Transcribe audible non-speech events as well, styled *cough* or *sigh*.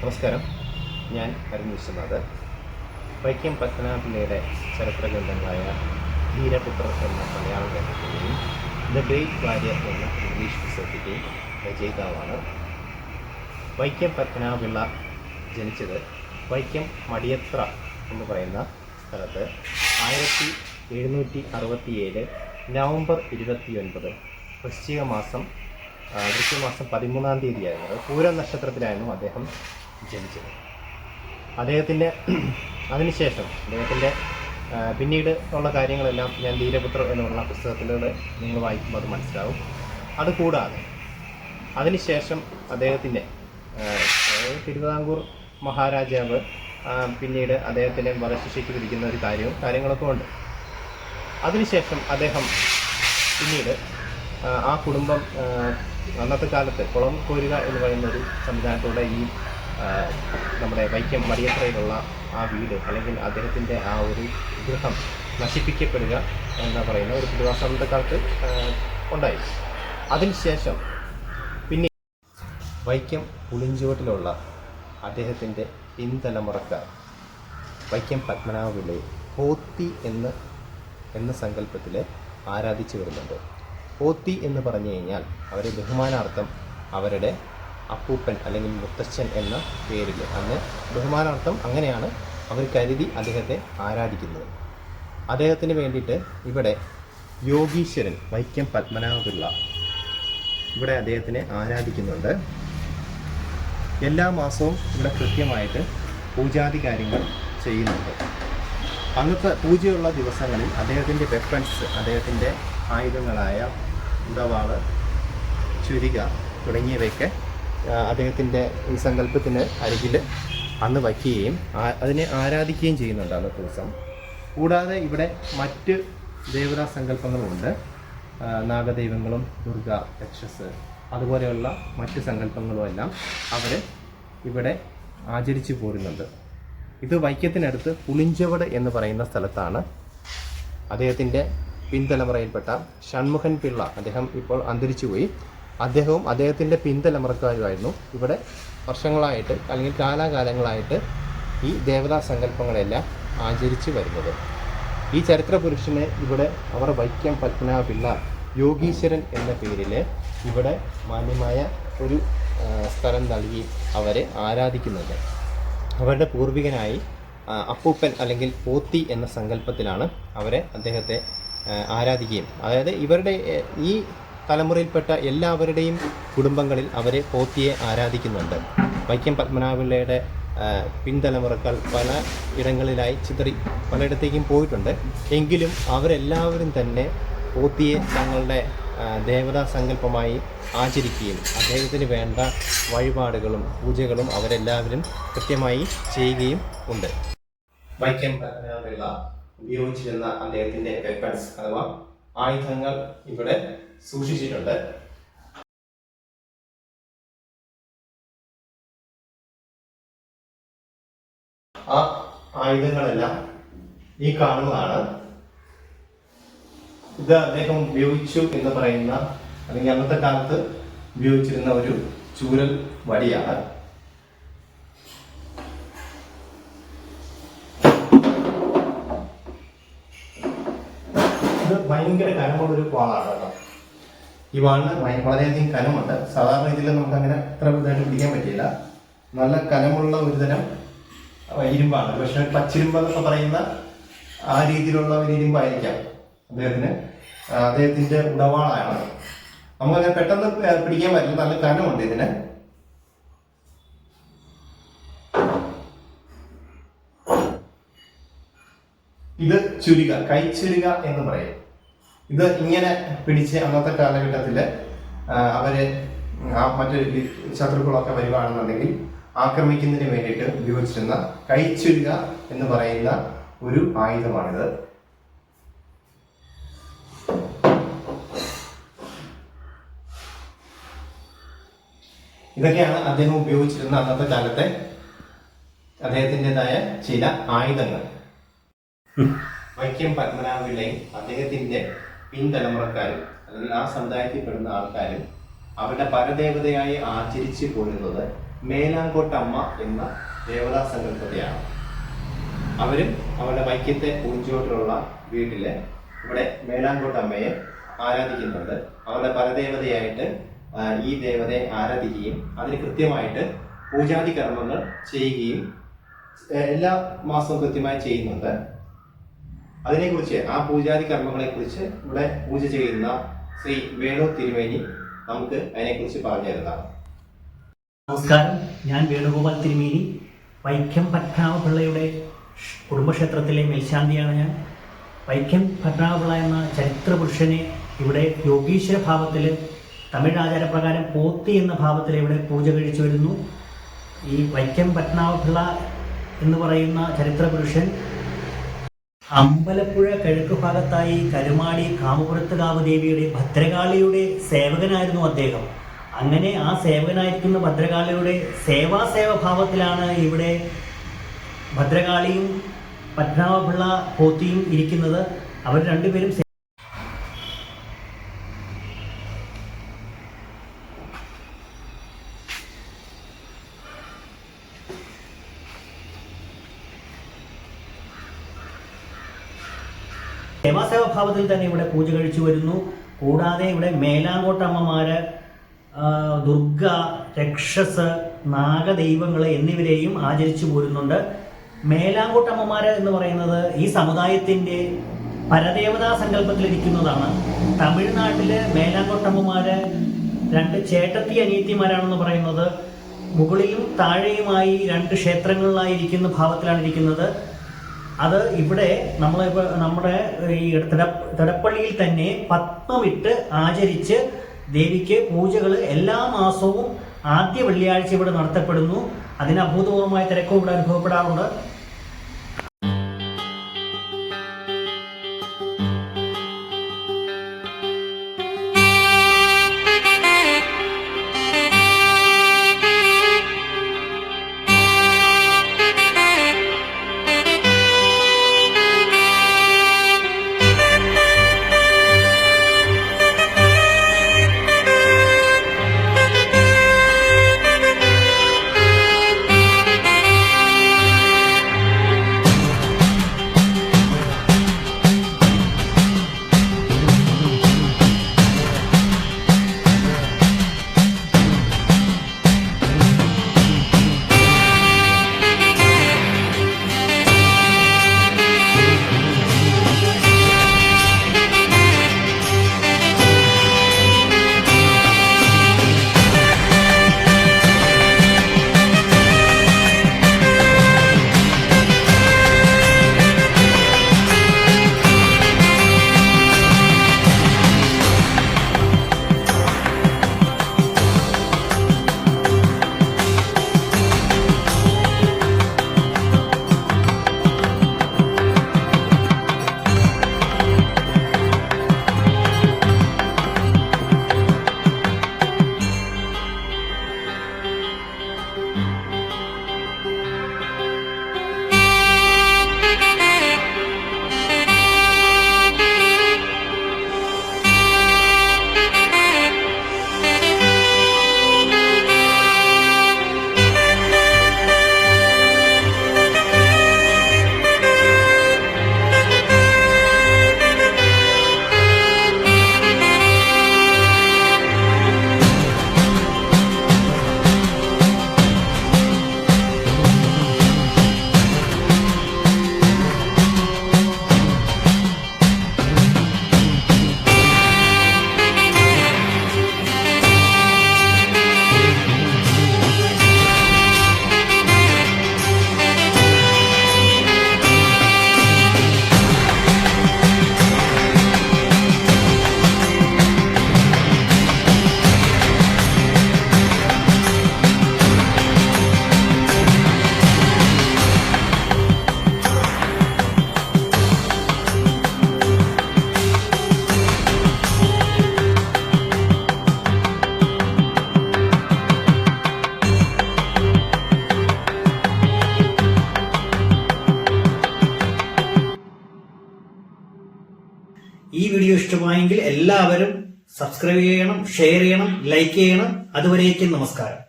നമസ്കാരം. ഞാൻ അരുൺ വിശ്വനാഥ്. വൈക്കം പത്മനാഭപിള്ളയുടെ ചരിത്ര ഗ്രന്ഥങ്ങളായ ധീരപുത്രർ എന്ന മലയാള ഗ്രന്ഥത്തിന്റെയും ദ ഗ്രേറ്റ് ഭാര്യ എന്ന ഇംഗ്ലീഷ് പുസ്തകത്തിന്റെയും രചയിതാവാണ്. വൈക്കം പത്മനാഭപിള്ള ജനിച്ചത് വൈക്കം മടിയത്ര എന്ന് പറയുന്ന സ്ഥലത്ത് ആയിരത്തി എഴുന്നൂറ്റി അറുപത്തിയേഴ് നവംബർ ഇരുപത്തിയൊൻപത് വൃശ്ചിക മാസം വൃശ്ചിക മാസം പതിമൂന്നാം തീയതിയായിരുന്നു. പൂരം നക്ഷത്രത്തിലായിരുന്നു അദ്ദേഹം ജനിച്ചത്. അദ്ദേഹത്തിന്റെ *clears throat* അതിനുശേഷം അദ്ദേഹത്തിന്റെ പിന്നീട് ഉള്ള കാര്യങ്ങളെല്ലാം ഞാൻ ധീരപുത്ര എന്നുള്ള പുസ്തകത്തിലൂടെ നിങ്ങൾ വായിക്കുമ്പോൾ അത് മനസ്സിലാവും. അതുകൂടാതെ അതിനുശേഷം അദ്ദേഹത്തിന്റെ തിരുവിതാംകൂർ മഹാരാജാവ് പിന്നീട് അദ്ദേഹത്തിനെ വധശിക്ഷയ്ക്ക് വിധിക്കുന്ന ഒരു കാര്യവും കാര്യങ്ങളൊക്കെ ഉണ്ട്. അതിനുശേഷം അദ്ദേഹം പിന്നീട് ആ, കുടുംബം അന്നത്തെ കാലത്ത് കുളം കോരുക എന്ന് പറയുന്ന ഒരു സംവിധാനത്തോടെ ഈ നമ്മുടെ വൈക്കം മടിയത്രയിലുള്ള ആ വീട് അല്ലെങ്കിൽ അദ്ദേഹത്തിന്റെ ആ ഒരു ഗൃഹം നശിപ്പിക്കപ്പെടുക എന്ന് പറയുന്ന ഒരു പ്രതിഭാസന്ധക്കാർക്ക് ഉണ്ടായി. അതിനുശേഷം പിന്നെ വൈക്കം പുളിഞ്ചോട്ടിലുള്ള അദ്ദേഹത്തിന്റെ പിൻതലമുറക്കാർ വൈക്കം പത്മനാഭപിള്ളയെ പോത്തി എന്ന് എന്ന സങ്കല്പത്തിൽ ആരാധിച്ചു വരുന്നുണ്ട്. പോത്തി എന്ന് പറഞ്ഞു കഴിഞ്ഞാൽ അവരെ ബഹുമാനാർത്ഥം അവരുടെ അപ്പൂപ്പൻ അല്ലെങ്കിൽ മുത്തച്ഛൻ എന്ന പേരിൽ അന്ന് ബഹുമാനാർത്ഥം അങ്ങനെയാണ് അവർ കരുതി അദ്ദേഹത്തെ ആരാധിക്കുന്നത്. അദ്ദേഹത്തിന് വേണ്ടിയിട്ട് ഇവിടെ യോഗീശ്വരൻ വൈക്കം പത്മനാഭപിള്ള ഇവിടെ അദ്ദേഹത്തിനെ ആരാധിക്കുന്നുണ്ട്. എല്ലാ മാസവും ഇവിടെ കൃത്യമായിട്ട് പൂജാതി കാര്യങ്ങൾ ചെയ്യുന്നുണ്ട്. അന്നത്തെ പൂജയുള്ള ദിവസങ്ങളിൽ അദ്ദേഹത്തിന്റെ വെപ്പൺസ് അദ്ദേഹത്തിന്റെ ആയുധങ്ങളായ ഉടവാൾ ചുരിക തുടങ്ങിയവയൊക്കെ അദ്ദേഹത്തിന്റെ ഈ സങ്കല്പത്തിന് അരികിൽ അന്ന് വയ്ക്കുകയും അതിനെ ആരാധിക്കുകയും ചെയ്യുന്നുണ്ട് അന്നത്തെ ദിവസം. കൂടാതെ ഇവിടെ മറ്റ് ദേവതാ സങ്കല്പങ്ങളുമുണ്ട്. നാഗദൈവങ്ങളും ദുർഗ രക്ഷസ് അതുപോലെയുള്ള മറ്റ് സങ്കല്പങ്ങളും എല്ലാം അവർ ഇവിടെ ആചരിച്ചു പോരുന്നുണ്ട്. ഇത് വൈക്കത്തിനടുത്ത് പുളിഞ്ചവട് എന്ന് പറയുന്ന സ്ഥലത്താണ് അദ്ദേഹത്തിന്റെ പിൻതലമുറയിൽപ്പെട്ട ഷൺമുഖൻ പിള്ള. അദ്ദേഹം ഇപ്പോൾ അന്തരിച്ചുപോയി. അദ്ദേഹവും അദ്ദേഹത്തിന്റെ പിൻതലമുറക്കാരുമായിരുന്നു ഇവിടെ വർഷങ്ങളായിട്ട് അല്ലെങ്കിൽ കാലാകാലങ്ങളായിട്ട് ഈ ദേവതാ സങ്കല്പങ്ങളെല്ലാം ആചരിച്ചു വരുന്നത്. ഈ ചരിത്ര പുരുഷനെ ഇവിടെ അവർ വൈക്കം പത്മനാഭ പിള്ള യോഗീശ്വരൻ എന്ന പേരിൽ ഇവിടെ മാന്യമായ ഒരു സ്ഥലം നൽകി അവരെ ആരാധിക്കുന്നുണ്ട് അവരുടെ പൂർവികനായി അപ്പൂപ്പൻ അല്ലെങ്കിൽ പോത്തി എന്ന സങ്കല്പത്തിലാണ് അവരെ അദ്ദേഹത്തെ ആരാധിക്കുകയും. അതായത് ഇവരുടെ ഈ തലമുറയിൽപ്പെട്ട എല്ലാവരുടെയും കുടുംബങ്ങളിൽ അവരെ പോത്തിയെ ആരാധിക്കുന്നുണ്ട്. വൈക്കം പത്മനാഭപിള്ളയുടെ പിൻതലമുറക്കൾ പല ഇടങ്ങളിലായി ചിതറി പലയിടത്തേക്കും പോയിട്ടുണ്ട്. എങ്കിലും അവരെല്ലാവരും തന്നെ പോത്തിയെ തങ്ങളുടെ ദേവതാ സങ്കല്പമായി ആചരിക്കുകയും അദ്ദേഹത്തിന് വേണ്ട വഴിപാടുകളും പൂജകളും അവരെല്ലാവരും കൃത്യമായി ചെയ്യുകയും ഉണ്ട്. വൈക്കം പത്മനാഭപിള്ള ഉപയോഗിച്ചിരുന്ന അദ്ദേഹത്തിന്റെ വെപ്പൺസ് അഥവാ ആയുധങ്ങൾ ഇവിടെ സൂക്ഷിച്ചിട്ടുണ്ട് ആ ആയുധങ്ങളെല്ലാം ഈ കാണുന്നതാണ് ഇത് അദ്ദേഹം ഉപയോഗിച്ചു എന്ന് പറയുന്ന അല്ലെങ്കിൽ അന്നത്തെ കാലത്ത് ഉപയോഗിച്ചിരുന്ന ഒരു ചൂരൽ വടിയാണ്. ഇത് ഭയങ്കര കനമുള്ളൊരു വാളാണ് കേട്ടോ. ഈ വാളിന് വളരെയധികം കനമുണ്ട്. സാധാരണ ഇതിൽ നമുക്ക് അങ്ങനെ അത്ര ഇതായിട്ട് പിടിക്കാൻ പറ്റില്ല നല്ല കനമുള്ള ഒരു തരം ആ, ഇരുമ്പാണ്. പക്ഷെ പച്ചിരുമ്പ് എന്നൊക്കെ പറയുന്ന ആ രീതിയിലുള്ള ഒരു ഇരുമ്പായിരിക്കാം അദ്ദേഹത്തിന്. അദ്ദേഹത്തിന്റെ ഉടവാളാണ്. നമുക്കങ്ങനെ പെട്ടെന്ന് പിടിക്കാൻ പറ്റില്ല. നല്ല കനമുണ്ട് ഇതിന്. ഇത് ചുരിക കൈച്ചുരിക എന്ന് പറയും. ഇത് ഇങ്ങനെ പിടിച്ച് അന്നത്തെ കാലഘട്ടത്തിൽ അവർ ആ മറ്റു ഈ ശത്രുക്കളൊക്കെ വരുവാണെന്നുണ്ടെങ്കിൽ ആക്രമിക്കുന്നതിന് വേണ്ടിയിട്ട് ഉപയോഗിച്ചിരുന്ന കൈച്ചുരുക എന്ന് പറയുന്ന ഒരു ആയുധമാണിത്. ഇതൊക്കെയാണ് അദ്ദേഹം ഉപയോഗിച്ചിരുന്ന അന്നത്തെ കാലത്തെ അദ്ദേഹത്തിന്റെതായ ചില ആയുധങ്ങൾ. വൈക്കം പത്മനാഭപിള്ളയും അദ്ദേഹത്തിന്റെ പിൻതലമുറക്കാരും അല്ലെങ്കിൽ ആ സമുദായത്തിൽ പെടുന്ന ആൾക്കാരും അവരുടെ പരദേവതയായി ആചരിച്ചു പോരുന്നത് മേലാങ്കോട്ടമ്മ എന്ന ദേവതാ സങ്കല്പത്തെയാണ്. അവരും അവരുടെ വൈക്കത്തെ പൂഞ്ചോട്ടിലുള്ള വീട്ടിൽ ഇവിടെ മേലാങ്കോട്ടമ്മയെ ആരാധിക്കുന്നുണ്ട്. അവരുടെ പരദേവതയായിട്ട് ഈ ദേവതയെ ആരാധിക്കുകയും അതിന് കൃത്യമായിട്ട് പൂജാതി കർമ്മങ്ങൾ ചെയ്യുകയും എല്ലാ മാസവും കൃത്യമായി ചെയ്യുന്നുണ്ട്. അതിനെക്കുറിച്ച് ആ പൂജാതി കർമ്മങ്ങളെക്കുറിച്ച് ഇവിടെ പൂജ ചെയ്യുന്ന ശ്രീ വേണു തിരുമേനി നമുക്ക് അതിനെക്കുറിച്ച് പറഞ്ഞു തരുന്നതാണ്. നമസ്കാരം. ഞാൻ വേണുഗോപാൽ തിരുമേനി. വൈക്കം പത്മനാഭപിള്ളയുടെ കുടുംബക്ഷേത്രത്തിലെ മേൽശാന്തിയാണ് ഞാൻ. വൈക്കം പത്മനാഭപിള്ള എന്ന ചരിത്ര പുരുഷനെ ഇവിടെ യോഗീശ്വര ഭാവത്തിൽ തമിഴ് ആചാരപ്രകാരം പോത്തി എന്ന ഭാവത്തിൽ ഇവിടെ പൂജ കഴിച്ചു വരുന്നു. ഈ വൈക്കം പത്മനാഭപിള്ള എന്ന് പറയുന്ന ചരിത്ര പുരുഷൻ അമ്പലപ്പുഴ കിഴക്ക് ഭാഗത്തായി കരുമാടി കാമപുരത്തുകാവ് ദേവിയുടെ ഭദ്രകാളിയുടെ സേവകനായിരുന്നു അദ്ദേഹം. അങ്ങനെ ആ സേവകനായിരിക്കുന്ന ഭദ്രകാളിയുടെ സേവാസേവ ഭാവത്തിലാണ് ഇവിടെ ഭദ്രകാളിയും പത്മനാഭപിള്ള പോത്തിയും ഇരിക്കുന്നത്. അവർ രണ്ടുപേരും സേ- സേവാസേവ ഭാവത്തിൽ തന്നെ ഇവിടെ പൂജ കഴിച്ചു വരുന്നു. കൂടാതെ ഇവിടെ മേലാങ്കോട്ടമ്മമാര് ദുർഗ രക്ഷസ് നാഗദൈവങ്ങളെ എന്നിവരെയും ആചരിച്ചു പോരുന്നുണ്ട്. മേലാങ്കോട്ടമ്മമാര് എന്ന് പറയുന്നത് ഈ സമുദായത്തിന്റെ പരദേവതാ സങ്കല്പത്തിലിരിക്കുന്നതാണ്. തമിഴ്നാട്ടിൽ മേലാങ്കോട്ടമ്മമാര് രണ്ട് ചേട്ടത്തി അനിയത്തിമാരാണെന്ന് പറയുന്നത്. മുകളിലും താഴെയുമായി രണ്ട് ക്ഷേത്രങ്ങളിലായിരിക്കുന്ന ഭാവത്തിലാണ് ഇരിക്കുന്നത്. അത് ഇവിടെ നമ്മൾ നമ്മുടെ ഈ തിട- തിടപ്പള്ളിയിൽ തന്നെ പത്മമിട്ട് ആചരിച്ച് ദേവിക്ക് പൂജകൾ എല്ലാ മാസവും ആദ്യ വെള്ളിയാഴ്ച ഇവിടെ നടത്തപ്പെടുന്നു. അതിന് അഭൂതപൂർവമായ തിരക്കും ഇവിടെ അനുഭവപ്പെടാറുണ്ട്. ഇഷ്ടമായെങ്കിൽ എല്ലാവരും സബ്സ്ക്രൈബ് ചെയ്യണം ഷെയർ ചെയ്യണം ലൈക്ക് ചെയ്യണം. അതുവരേക്കും നമസ്കാരം.